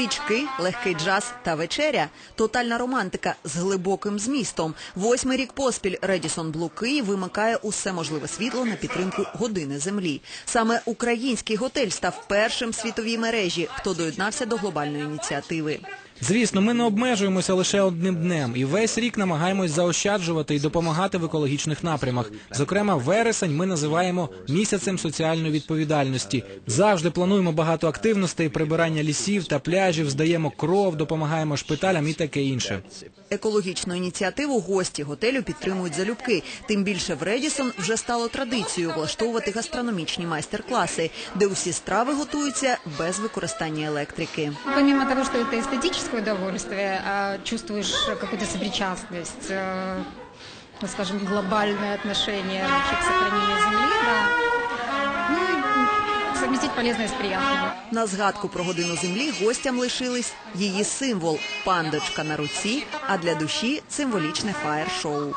свічки, легкий джаз та вечеря. Тотальна романтика з глибоким змістом. Восьмий рік поспіль Редісон Блу Київ вимикає усе можливе світло на підтримку години землі. Саме український готель став першим в світовій мережі, хто доєднався до глобальної ініціативи. Звісно, ми не обмежуємося лише одним днем і весь рік намагаємось заощаджувати і допомагати в екологічних напрямах. Зокрема, вересень ми називаємо місяцем соціальної відповідальності. Завжди плануємо багато активностей, прибирання лісів та пляжів, здаємо кров, допомагаємо шпиталям і таке інше. Екологічну ініціативу гості готелю підтримують залюбки. Тим більше в Редісон вже стало традицією влаштовувати гастрономічні майстер-класи, де усі страви готуються без використання електрики. Помимо того, что это эстетическое удовольствие, а чувствуешь какую-то сопричастность, э, ну, скажем, глобальное отношение вообще к сохранению Земли, да. Ну и совместить полезное с приятным. На згадку про годину землі гостям лишились її символ пандочка на руці, а для душі символічне фаєр-шоу.